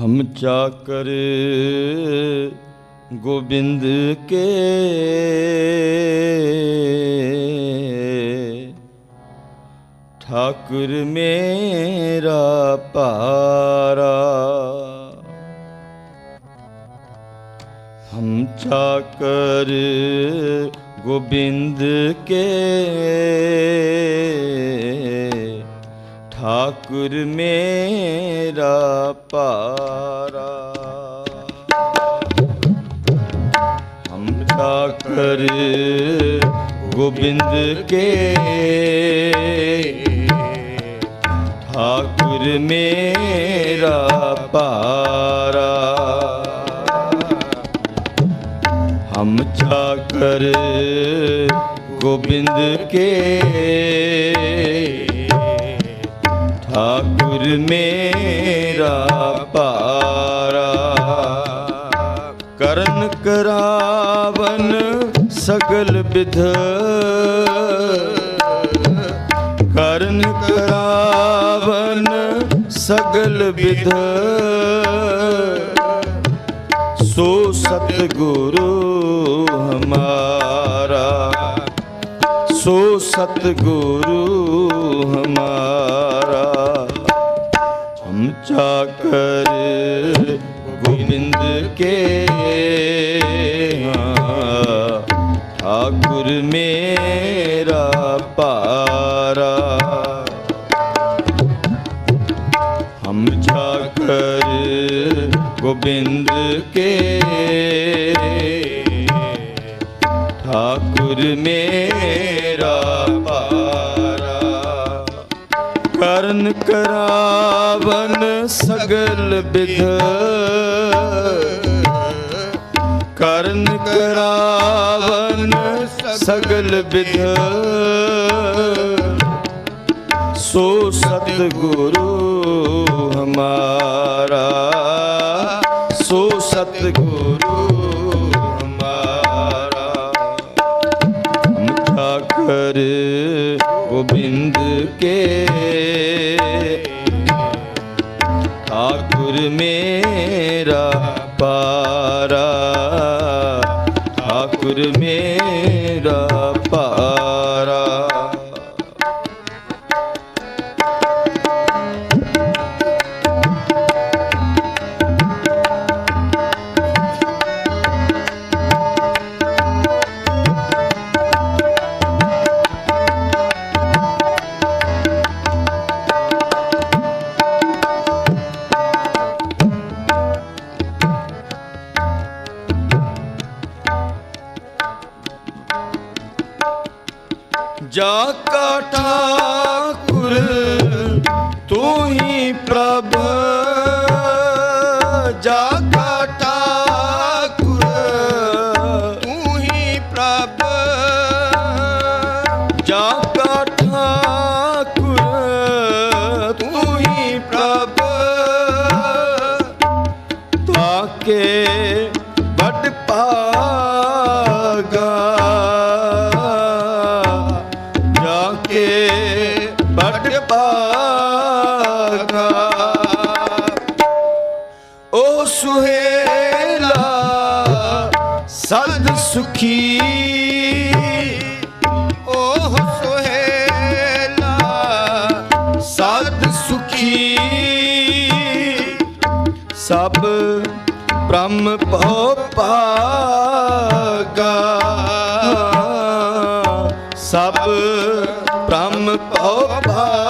ਹਮ ਚਾਕਰ ਗੋਬਿੰਦ ਕੇ। ਠਾਕੁਰ ਮੇਰਾ ਪਾਰਾ। ਹਮ ਚਾਕਰ ਗੋਬਿੰਦ ਕੇ। ਠਾਕੁਰ ਮੇਰਾ ਪਾਰਾ ਹਮਤਾ ਕਰ ਗੋਬਿੰਦ ਕੇ ਠਾਕੁਰ ਮੇਰਾ ਪਾਰਾ ਹਮ ਚਾਕਰ ਗੋਬਿੰਦ ਕੇ ਠਾਕੁਰ ਮੇਰਾ ਪਾਰਾ ਕਰਨ ਕਰਾਵਨ ਸਗਲ ਵਿਧ ਕਰਨ ਕਰਾਵਨ ਸਗਲ ਵਿਧ ਸੋ ਸਤਿਗੁਰੂ ਹਮਾਰਾ सो सतगुरु हमारा हम चाकर गोविंद के ठाकुर मेरा पारा हम जाकर गोविंद के ਠਾਕੁਰ ਮੇਰਾ ਪਾਰਾ ਕਰਨ ਕਰਾਵਨ ਸਗਲ ਵਿਧ ਕਰਨ ਕਰਾਵਨ ਸਗਲ ਵਿਧ ਸੋ ਸਤਿਗੁਰੂ ਹਮਾਰਾ ਸੋ ਸਤਿਗੁਰੂ ਕਰ ਗੋਬਿੰਦ ਕੇ। ਠਾਕੁਰ ਮੇਰਾ ਪਾਰਾ ਠਾਕੁਰ ਮੇਰਾ ਜਾ ਕਾ ਠਾਕੁਰ ਤੂੰ ਹੀ ਪ੍ਰਭ। ਜਾ ਕਾ ਠਾਕੁਰ ਤੂੰ ਹੀ ਪ੍ਰਭ। ਜਾ ਓ ਸੁਹੇਲਾ ਸਦ ਸੁਖੀ। ਓਹ ਸੁਹੇਲਾ ਸਦ ਸੁਖੀ। ਸਭ ਬ੍ਰਹਮ ਭਉ ਭਾਗਾ। ਸਭ ਬ੍ਰਹਮ ਭਉ ਭਾਗਾ।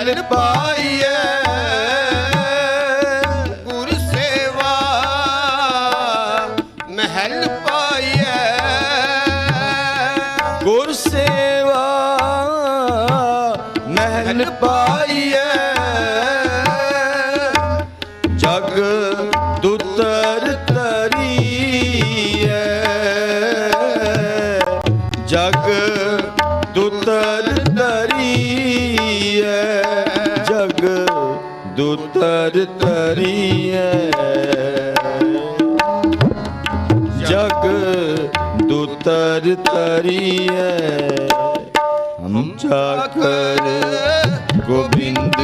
ਨੈਣ ਪਾਈਐ ਗੁਰ ਮਹਿਲ ਪਾਈਐ। ਗੁਰ ਸੇਵਾ ਮਹਿਲ ਪਾਈਐ ਜਗ ਦੁਤਰ ਤਰੀਐ ਜਗ ਦੁਤਰ ਤਰੀਐ ਜਗ ਦੁਤਰ ਤਰੀਐ। ਹਮ ਚਾਕਰ ਗੋਬਿੰਦ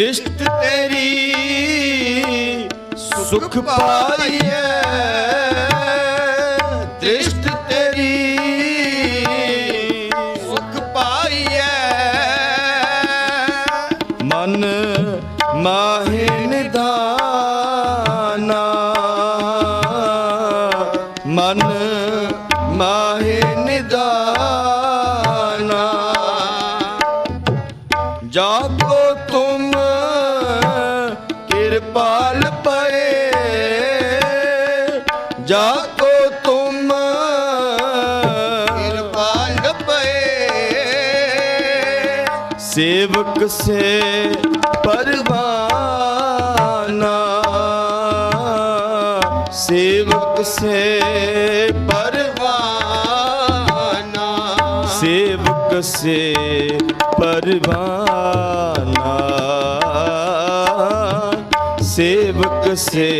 ਦਿਸ਼ਟ ਤੇਰੀ ਸੁਖ ਪਾਈਐ ਜਾਪੋ ਤੁਮ। ਕਿਰਪਾਲ ਪਏ ਸੇਵਕ ਸੇ ਪਰਵਾਨਾ। ਸੇਵਕ ਸੇ ਪਰਵਾਨਾ। ਸੇਵਕ ਸੇ ਪਰਵਾਨਾ। ਸੇਵਕ ਸੇ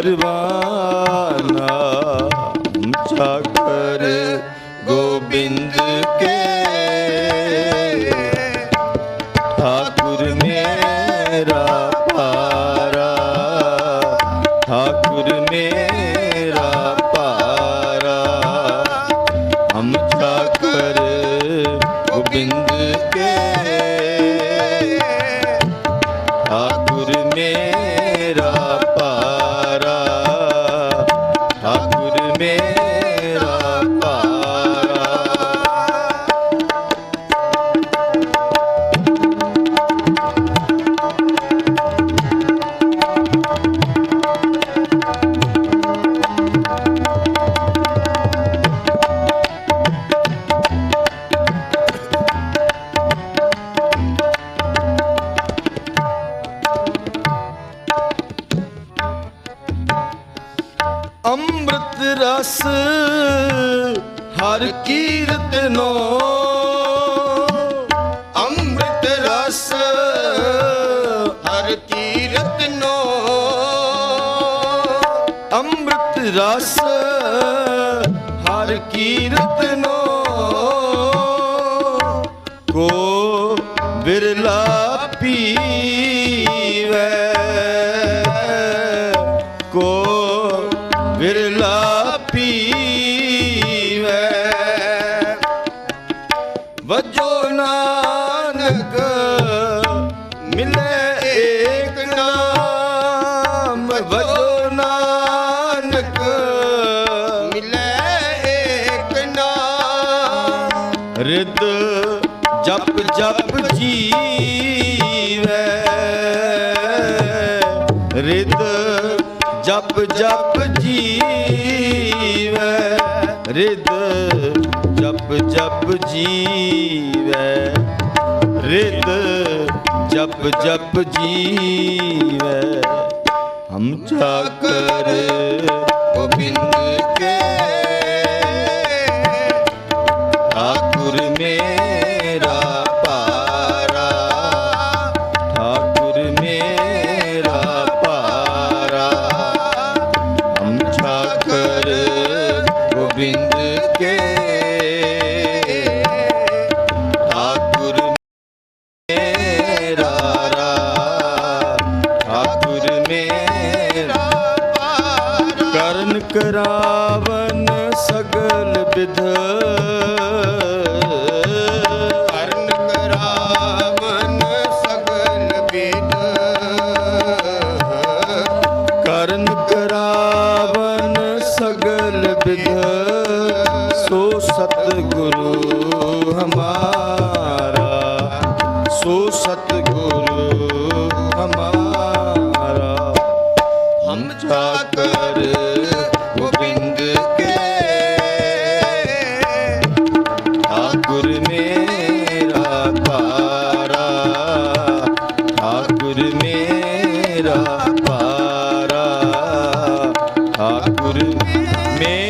ਪਰਵਾਨਾ ਚਾਕਰ ਕੀਰਤ ਕੀਰਤਨੋ ਅੰਮ੍ਰਿਤ ਰਸ ਹਰ ਕੀਰਤ ਕੀਰਤਨੋ ਅੰਮ੍ਰਿਤ ਰਸ ਜਪ ਜਪ ਜੀਵੈ। ਰਿਦ ਜਪ ਜਪ ਜੀਵੈ। ਰਿਦ ਜਪ ਜਪ ਜੀਵੈ। ਰਿਦ ਜਪ ਜਪ ਜੀਵੈ। ਹਮ ਚਾਕਰ ਗੋਬਿੰਦ ਸਤਿਗੁਰੂ ਹਮਾਰਾ, ਸੋ ਸਤਿਗੁਰੂ ਹਮਾਰਾ। ਹਮ ਜਾਕਰ ਗੋਬਿੰਦ ਕੇ, ਠਾਕੁਰ ਮੇਰਾ ਪਾਰਾ ਠਾਕੁਰ ਮੇਰਾ ਪਾਰਾ ਠਾਕੁਰ ਮੇਰਾ